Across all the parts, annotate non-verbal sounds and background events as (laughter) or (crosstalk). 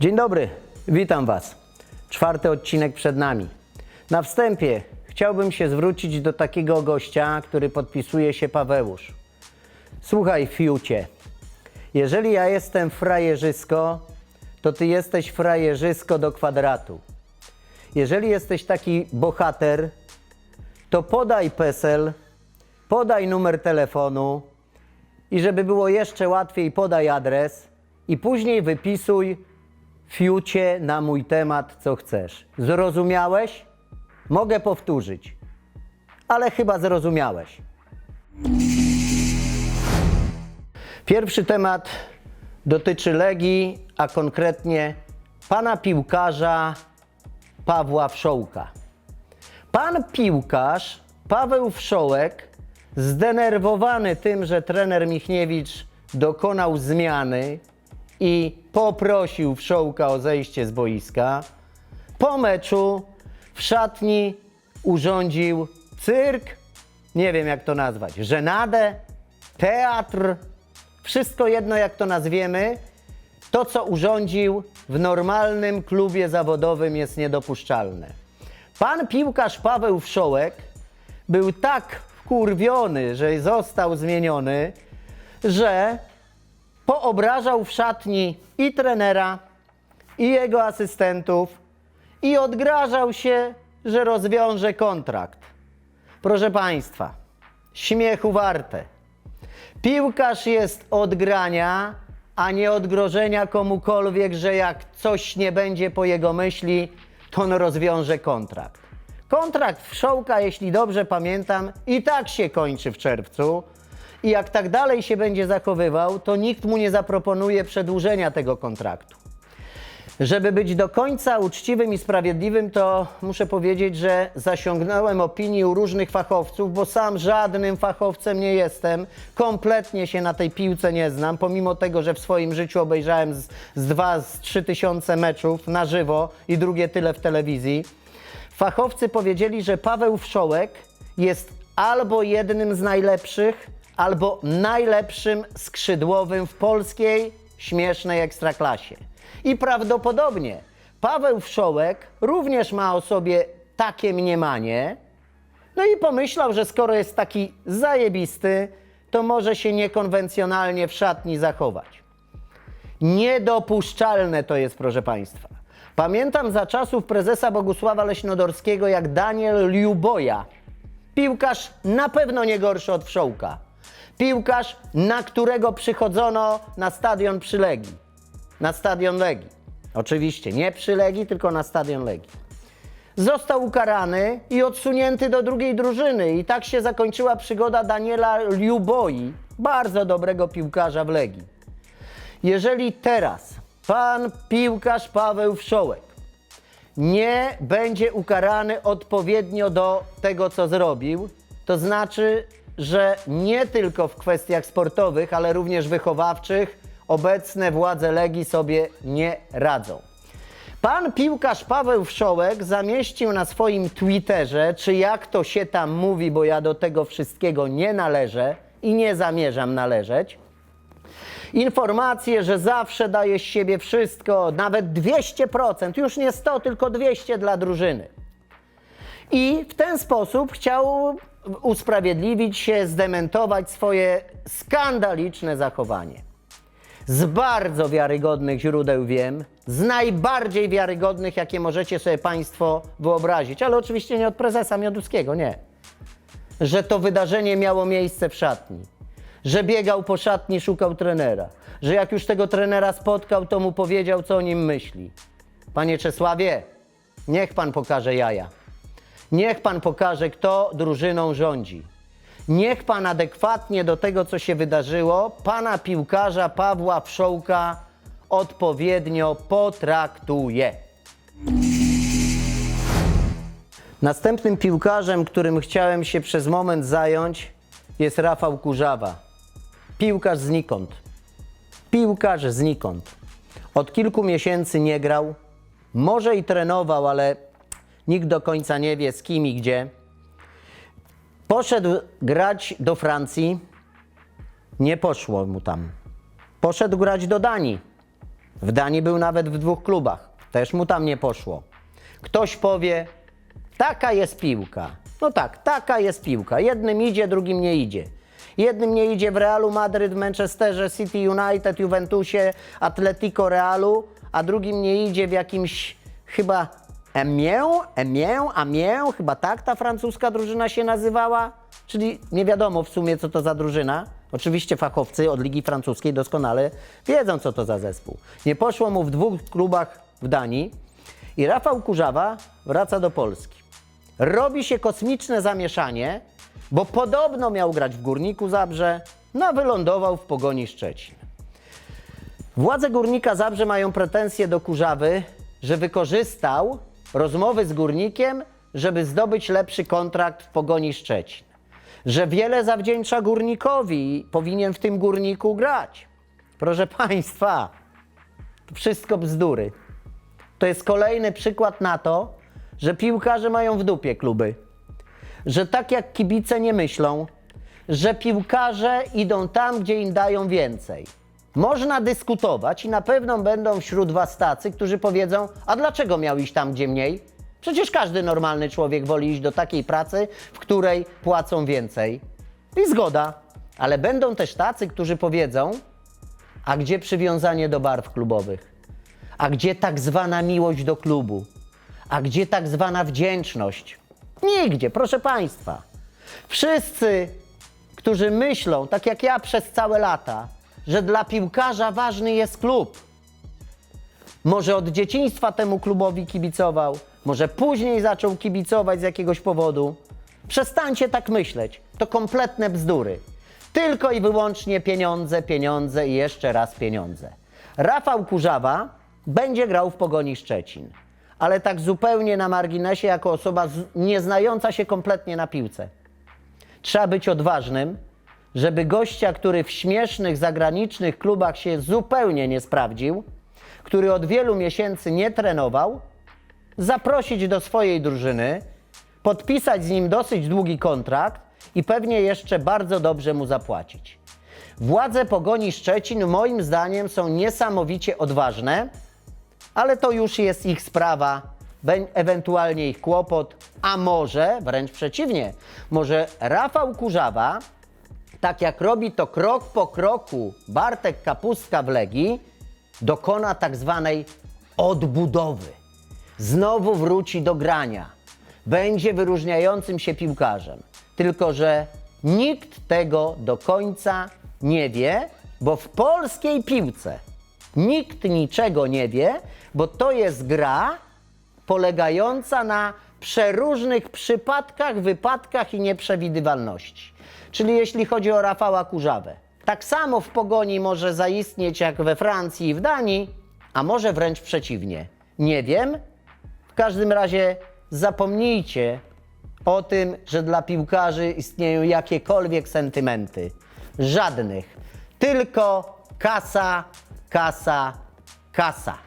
Dzień dobry, witam Was. Czwarty odcinek przed nami. Na wstępie chciałbym się zwrócić do takiego gościa, który podpisuje się Paweusz. Słuchaj, Fiucie, jeżeli ja jestem frajerzysko, to Ty jesteś frajerzysko do kwadratu. Jeżeli jesteś taki bohater, to podaj PESEL, podaj numer telefonu i żeby było jeszcze łatwiej, podaj adres i później wypisuj fiucie na mój temat, co chcesz. Zrozumiałeś? Mogę powtórzyć, ale chyba zrozumiałeś. Pierwszy temat dotyczy Legii, a konkretnie pana piłkarza Pawła Wszołka. Pan piłkarz Paweł Wszołek, zdenerwowany tym, że trener Michniewicz dokonał zmiany i poprosił Wszołka o zejście z boiska, po meczu w szatni urządził cyrk, nie wiem jak to nazwać, żenadę, teatr, wszystko jedno jak to nazwiemy, to co urządził w normalnym klubie zawodowym jest niedopuszczalne. Pan piłkarz Paweł Wszołek był tak wkurwiony, że został zmieniony, że poobrażał w szatni i trenera, i jego asystentów i odgrażał się, że rozwiąże kontrakt. Proszę Państwa, śmiechu warte. Piłkarz jest od grania, a nie od grożenia komukolwiek, że jak coś nie będzie po jego myśli, to on rozwiąże kontrakt. Kontrakt Wszołka, jeśli dobrze pamiętam, i tak się kończy w czerwcu. I jak tak dalej się będzie zachowywał, to nikt mu nie zaproponuje przedłużenia tego kontraktu. Żeby być do końca uczciwym i sprawiedliwym, to muszę powiedzieć, że zasiągnąłem opinii u różnych fachowców, bo sam żadnym fachowcem nie jestem. Kompletnie się na tej piłce nie znam, pomimo tego, że w swoim życiu obejrzałem z, z dwa, z trzy tysiące meczów na żywo i drugie tyle w telewizji. Fachowcy powiedzieli, że Paweł Wszołek jest albo jednym z najlepszych, albo najlepszym skrzydłowym w polskiej śmiesznej ekstraklasie. I prawdopodobnie Paweł Wszołek również ma o sobie takie mniemanie. No i pomyślał, że skoro jest taki zajebisty, to może się niekonwencjonalnie w szatni zachować. Niedopuszczalne to jest, proszę Państwa. Pamiętam za czasów prezesa Bogusława Leśnodorskiego, jak Daniel Liuboja, piłkarz na pewno nie gorszy od Wszołka. Piłkarz, na którego przychodzono na stadion przy Legii. Na stadion Legii. Oczywiście, nie przy Legii, tylko na stadion Legii. Został ukarany i odsunięty do drugiej drużyny. I tak się zakończyła przygoda Daniela Liuboi, bardzo dobrego piłkarza w Legii. Jeżeli teraz pan piłkarz Paweł Wszołek nie będzie ukarany odpowiednio do tego, co zrobił, to znaczy, że nie tylko w kwestiach sportowych, ale również wychowawczych obecne władze Legii sobie nie radzą. Pan piłkarz Paweł Wszołek zamieścił na swoim Twitterze, czy jak to się tam mówi, bo ja do tego wszystkiego nie należę i nie zamierzam należeć, informację, że zawsze daje z siebie wszystko, nawet 200%, już nie 100, tylko 200 dla drużyny. I w ten sposób chciał usprawiedliwić się, zdementować swoje skandaliczne zachowanie. Z bardzo wiarygodnych źródeł wiem, z najbardziej wiarygodnych, jakie możecie sobie Państwo wyobrazić, ale oczywiście nie od prezesa Mioduskiego, nie. Że to wydarzenie miało miejsce w szatni, że biegał po szatni, szukał trenera, że jak już tego trenera spotkał, to mu powiedział, co o nim myśli. Panie Czesławie, niech Pan pokaże jaja. Niech Pan pokaże, kto drużyną rządzi. Niech Pan adekwatnie do tego, co się wydarzyło, Pana piłkarza Pawła Wszołka odpowiednio potraktuje. Następnym piłkarzem, którym chciałem się przez moment zająć, jest Rafał Kurzawa. Piłkarz znikąd. Piłkarz znikąd. Od kilku miesięcy nie grał. Może i trenował, ale nikt do końca nie wie z kim i gdzie. Poszedł grać do Francji. Nie poszło mu tam. Poszedł grać do Danii. W Danii był nawet w dwóch klubach. Też mu tam nie poszło. Ktoś powie, taka jest piłka. No tak, taka jest piłka. Jednym idzie, drugim nie idzie. Jednym nie idzie w Realu Madryt, w Manchesterze City United, Juventusie, Atletico Realu, a drugim nie idzie w jakimś chyba Amiens, Amiens, Amiens, chyba tak ta francuska drużyna się nazywała. Czyli nie wiadomo w sumie, co to za drużyna. Oczywiście fachowcy od Ligi Francuskiej doskonale wiedzą, co to za zespół. Nie poszło mu w dwóch klubach w Danii i Rafał Kurzawa wraca do Polski. Robi się kosmiczne zamieszanie, bo podobno miał grać w Górniku Zabrze, no a wylądował w Pogoni Szczecin. Władze Górnika Zabrze mają pretensje do Kurzawy, że wykorzystał rozmowy z Górnikiem, żeby zdobyć lepszy kontrakt w Pogoni Szczecin. Że wiele zawdzięcza Górnikowi i powinien w tym Górniku grać. Proszę Państwa, to wszystko bzdury. To jest kolejny przykład na to, że piłkarze mają w dupie kluby. Że tak jak kibice nie myślą, że piłkarze idą tam, gdzie im dają więcej. Można dyskutować i na pewno będą wśród Was tacy, którzy powiedzą: A dlaczego miał iść tam, gdzie mniej? Przecież każdy normalny człowiek woli iść do takiej pracy, w której płacą więcej. I zgoda. Ale będą też tacy, którzy powiedzą: A gdzie przywiązanie do barw klubowych? A gdzie tak zwana miłość do klubu? A gdzie tak zwana wdzięczność? Nigdzie, proszę Państwa. Wszyscy, którzy myślą, tak jak ja przez całe lata, że dla piłkarza ważny jest klub, może od dzieciństwa temu klubowi kibicował, może później zaczął kibicować z jakiegoś powodu. Przestańcie tak myśleć. To kompletne bzdury. Tylko i wyłącznie pieniądze, pieniądze i jeszcze raz pieniądze. Rafał Kurzawa będzie grał w Pogoni Szczecin, ale tak zupełnie na marginesie, jako osoba nieznająca się kompletnie na piłce. Trzeba być odważnym, żeby gościa, który w śmiesznych zagranicznych klubach się zupełnie nie sprawdził, który od wielu miesięcy nie trenował, zaprosić do swojej drużyny, podpisać z nim dosyć długi kontrakt i pewnie jeszcze bardzo dobrze mu zapłacić. Władze Pogoni Szczecin moim zdaniem są niesamowicie odważne, ale to już jest ich sprawa, ewentualnie ich kłopot, a może wręcz przeciwnie, może Rafał Kurzawa, tak jak robi to krok po kroku Bartek Kapustka w Legii, dokona tak zwanej odbudowy. Znowu wróci do grania. Będzie wyróżniającym się piłkarzem. Tylko, że nikt tego do końca nie wie, bo w polskiej piłce nikt niczego nie wie, bo to jest gra polegająca na przeróżnych przypadkach, wypadkach i nieprzewidywalności. Czyli jeśli chodzi o Rafała Kurzawę, tak samo w pogoni może zaistnieć jak we Francji i w Danii, a może wręcz przeciwnie. Nie wiem. W każdym razie zapomnijcie o tym, że dla piłkarzy istnieją jakiekolwiek sentymenty. Żadnych. Tylko kasa, kasa, kasa.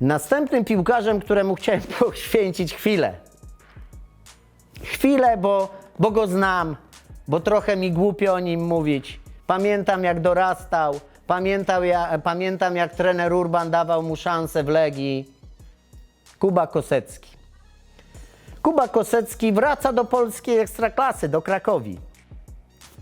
Następnym piłkarzem, któremu chciałem (laughs) poświęcić chwilę. Chwilę, bo, bo go znam, bo trochę mi głupio o nim mówić. Pamiętam, jak dorastał, pamiętam, ja, pamiętam jak trener Urban dawał mu szansę w Legii. Kuba Kosecki. Kuba Kosecki wraca do polskiej ekstraklasy, do Krakowi.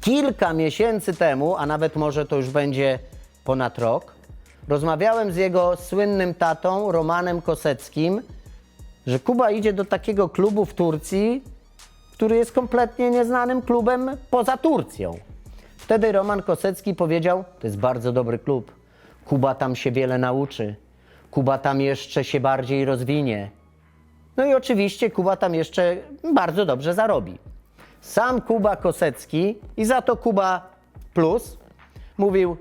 Kilka miesięcy temu, a nawet może to już będzie ponad rok, rozmawiałem z jego słynnym tatą, Romanem Koseckim, że Kuba idzie do takiego klubu w Turcji, który jest kompletnie nieznanym klubem poza Turcją. Wtedy Roman Kosecki powiedział: To jest bardzo dobry klub. Kuba tam się wiele nauczy. Kuba tam jeszcze się bardziej rozwinie. No i oczywiście Kuba tam jeszcze bardzo dobrze zarobi. Sam Kuba Kosecki i za to Kuba Plus mówił: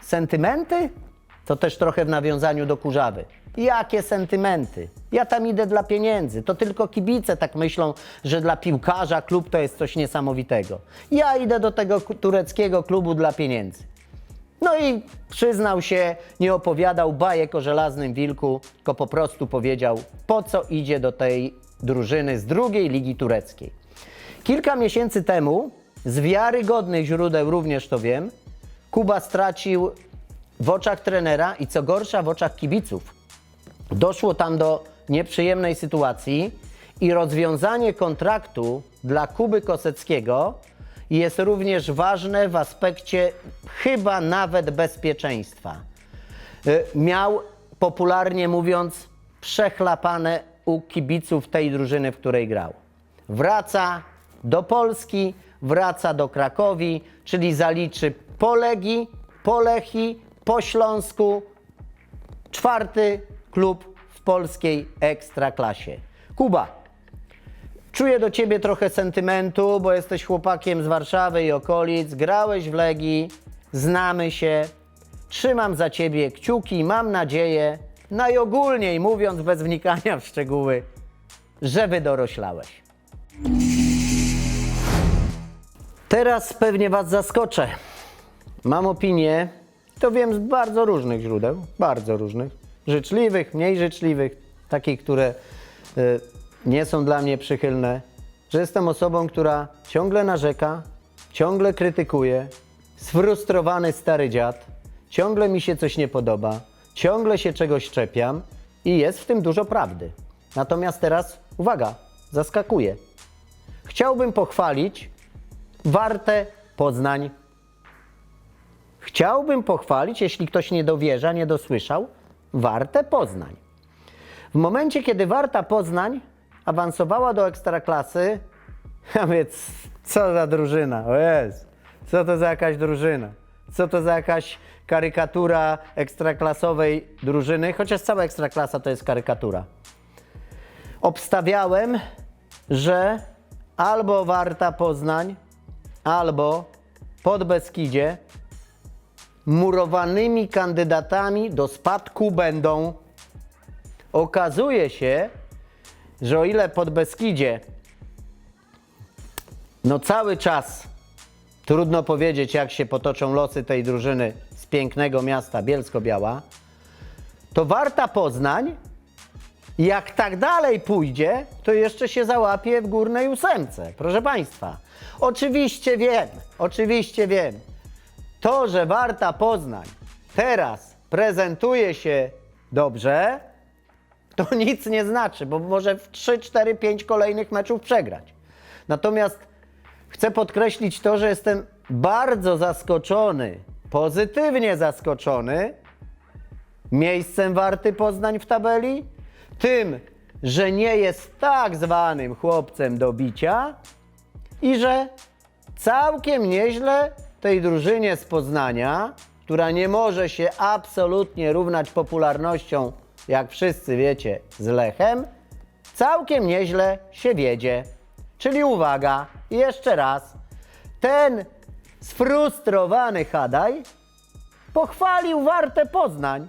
Sentymenty? To też trochę w nawiązaniu do kurzawy. Jakie sentymenty? Ja tam idę dla pieniędzy. To tylko kibice tak myślą, że dla piłkarza klub to jest coś niesamowitego. Ja idę do tego tureckiego klubu dla pieniędzy. No i przyznał się, nie opowiadał bajek o żelaznym wilku, tylko po prostu powiedział, po co idzie do tej drużyny z drugiej ligi tureckiej. Kilka miesięcy temu, z wiarygodnych źródeł również to wiem, Kuba stracił w oczach trenera i co gorsza w oczach kibiców. Doszło tam do nieprzyjemnej sytuacji i rozwiązanie kontraktu dla Kuby Koseckiego jest również ważne w aspekcie chyba nawet bezpieczeństwa. Y, Miał, popularnie mówiąc, przechlapane u kibiców tej drużyny, w której grał. Wraca do Polski, wraca do Krakowi, czyli zaliczy po Legii, po Lechi, po Śląsku, czwarty klub w polskiej ekstraklasie. Kuba, czuję do ciebie trochę sentymentu, bo jesteś chłopakiem z Warszawy i okolic, grałeś w Legii, znamy się. Trzymam za ciebie kciuki, mam nadzieję, najogólniej mówiąc bez wnikania w szczegóły, że wydoroślałeś. Teraz pewnie Was zaskoczę. Mam opinię, to wiem z bardzo różnych źródeł, bardzo różnych, życzliwych, mniej życzliwych, takich, które y, nie są dla mnie przychylne, że jestem osobą, która ciągle narzeka, ciągle krytykuje, sfrustrowany stary dziad, ciągle mi się coś nie podoba, ciągle się czegoś czepiam i jest w tym dużo prawdy. Natomiast teraz, uwaga, zaskakuje. Chciałbym pochwalić Wartę Poznań Chciałbym pochwalić, jeśli ktoś nie dowierza, nie dosłyszał, Wartę Poznań. W momencie, kiedy Warta Poznań awansowała do ekstraklasy, (laughs) a więc co za drużyna, o jest, co to za jakaś drużyna, co to za jakaś karykatura ekstraklasowej drużyny, chociaż cała ekstraklasa to jest karykatura. Obstawiałem, że albo Warta Poznań, albo Podbeskidzie murowanymi kandydatami do spadku będą. Okazuje się, że o ile pod Beskidzie no cały czas trudno powiedzieć, jak się potoczą losy tej drużyny z pięknego miasta Bielsko-Biała, to Warta Poznań, jak tak dalej pójdzie, to jeszcze się załapie w górnej ósemce. Proszę Państwa, oczywiście wiem, oczywiście wiem, to, że Warta Poznań teraz prezentuje się dobrze, to (laughs) nic nie znaczy, bo może w 3, 4, 5 kolejnych meczów przegrać. Natomiast chcę podkreślić to, że jestem bardzo zaskoczony, pozytywnie zaskoczony miejscem Warty Poznań w tabeli, tym, że nie jest tak zwanym chłopcem do bicia i że całkiem nieźle tej drużynie z Poznania, która nie może się absolutnie równać popularnością, jak wszyscy wiecie, z Lechem, całkiem nieźle się wiedzie. Czyli uwaga, jeszcze raz, ten sfrustrowany Hadaj pochwalił Wartę Poznań.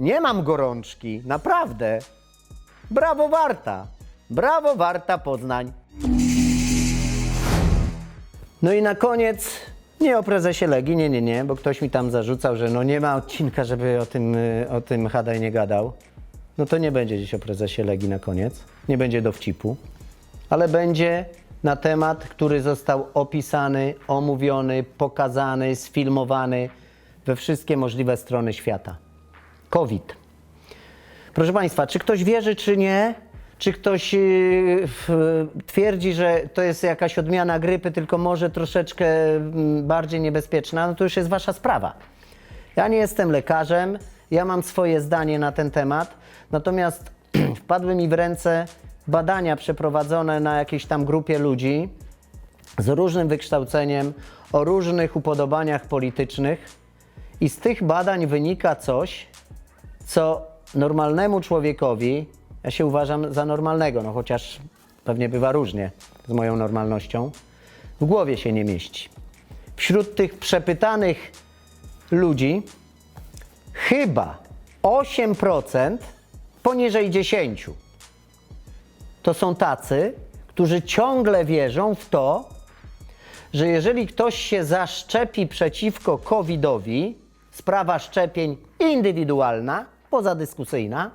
Nie mam gorączki, naprawdę. Brawo Warta, brawo Warta Poznań. No i na koniec nie o prezesie Legii, nie, nie, nie, bo ktoś mi tam zarzucał, że no nie ma odcinka, żeby o tym, y, o tym Hadaj nie gadał. No to nie będzie dziś o prezesie Legii na koniec, nie będzie dowcipu, ale będzie na temat, który został opisany, omówiony, pokazany, sfilmowany we wszystkie możliwe strony świata. COVID. Proszę Państwa, czy ktoś wierzy, czy nie? Czy ktoś w- twierdzi, że to jest jakaś odmiana grypy, tylko może troszeczkę mm, bardziej niebezpieczna? No to już jest Wasza sprawa. Ja nie jestem lekarzem, ja mam swoje zdanie na ten temat, natomiast (clears throat) wpadły mi w ręce badania przeprowadzone na jakiejś tam grupie ludzi z różnym wykształceniem, o różnych upodobaniach politycznych i z tych badań wynika coś, co normalnemu człowiekowi, ja się uważam za normalnego, no chociaż pewnie bywa różnie z moją normalnością, w głowie się nie mieści. Wśród tych przepytanych ludzi chyba 8% poniżej 10 to są tacy, którzy ciągle wierzą w to, że jeżeli ktoś się zaszczepi przeciwko COVID-owi, sprawa szczepień indywidualna, pozadyskusyjna,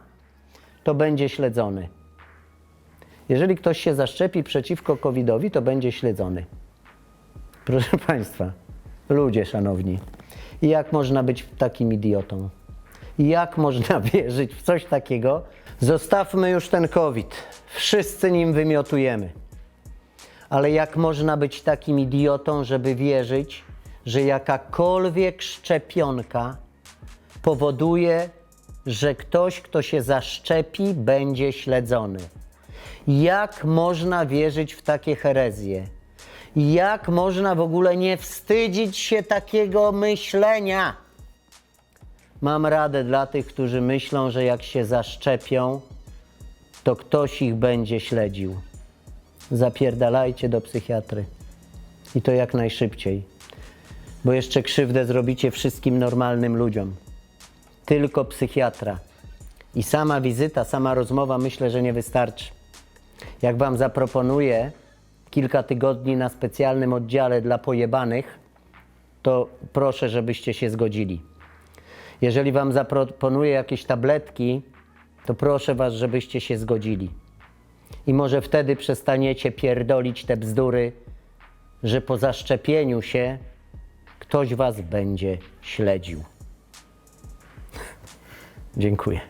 to będzie śledzony. Jeżeli ktoś się zaszczepi przeciwko COVID-owi, to będzie śledzony. Proszę (laughs) Państwa, ludzie szanowni, Jak można być takim idiotą? Jak można (laughs) wierzyć w coś takiego? Zostawmy już ten COVID. Wszyscy nim wymiotujemy. Ale jak można być takim idiotą, żeby wierzyć, że jakakolwiek szczepionka powoduje, że ktoś, kto się zaszczepi, będzie śledzony? Jak można wierzyć w takie herezje? Jak można w ogóle nie wstydzić się takiego myślenia? Mam radę dla tych, którzy myślą, że jak się zaszczepią, to ktoś ich będzie śledził. Zapierdalajcie do psychiatry. I to jak najszybciej. Bo jeszcze krzywdę zrobicie wszystkim normalnym ludziom. Tylko psychiatra. I sama wizyta, sama rozmowa myślę, że nie wystarczy. Jak wam zaproponuję kilka tygodni na specjalnym oddziale dla pojebanych, to proszę, żebyście się zgodzili. Jeżeli wam zaproponuję jakieś tabletki, to proszę was, żebyście się zgodzili. I może wtedy przestaniecie pierdolić te bzdury, że po zaszczepieniu się ktoś was będzie śledził. Dziękuję.